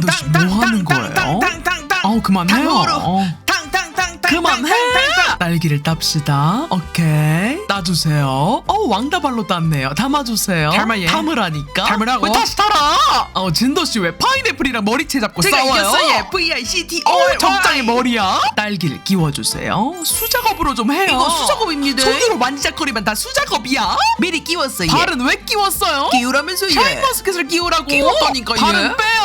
진도씨 뭐 하는 거예요? 어 그만해요. 어. 그만해. 딸기를 땁시다. 오케이. 따주세요. 어 왕다발로 땄네요. 담아주세요. 담아예. 담으라니까. 담으라고? 왜 다시 달아? 어 진도씨 왜 파인애플이랑 머리채 잡고 제가 싸워요? 이겼어요. V I C T O 어 적당히 머리야? 딸기를 끼워주세요. 수작업으로 좀 해요. 이거 수작업입니다. 손으로 만지작거리면 다 수작업이야. 미리 끼웠어요 발은 왜 끼웠어요? 끼우라면서 예 샤인머스켓을 끼우라고. 끼웠다니까요. 발은 빼요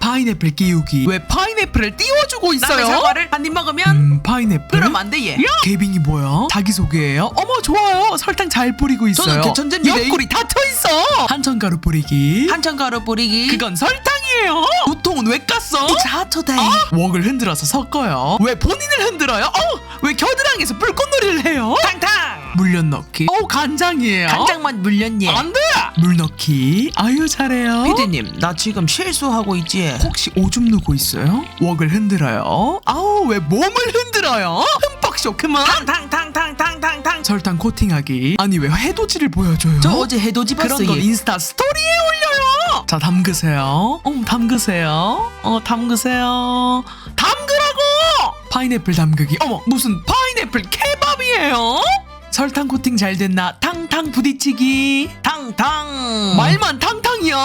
파인애플 끼우기. 왜 파인애플을 띄워주고 남의 있어요? 사과를 한 입 먹으면 음 파인애플? 그럼 안 돼 얘. 개빙이 뭐야? 자기소개예요? 어머 좋아요. 설탕 잘 뿌리고 있어요. 저는 개천재입니다. 옆구리 다쳐있어. 한천가루 뿌리기. 한천가루 뿌리기. 그건 설탕이에요. 우통은 왜 깠어? 자토다이 웍을 흔들어서 섞어요. 왜 본인을 흔들어요? 어? 왜 겨드랑이에서 불꽃놀이를 해요? 탕탕! 물엿 넣기. 어 간장이에요. 간장만 물렸니 안돼 물 넣기. 아유 잘해요. 피디님 나 지금 실수하고 있지? 혹시 오줌 누고 있어요? 웍을 흔들어요. 아우 왜 몸을 흔들어요? 흠뻑쇼 그만. 탕탕탕탕탕탕탕. 설탕 코팅하기. 아니 왜 해돋이를 보여줘요? 저 어제 해돋이 그런 봤어 건얘 인스타 스토리에 올려요. 자 담그세요. 어 담그세요. 어 담그세요. 담그라고! 파인애플 담그기. 어머 무슨 파인애플 케밥이에요 설탕 코팅 잘 됐나? 탕탕 부딪히기. 탕탕. 말만 탕탕이야?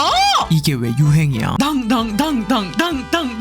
이게 왜 유행이야? 당당당당당당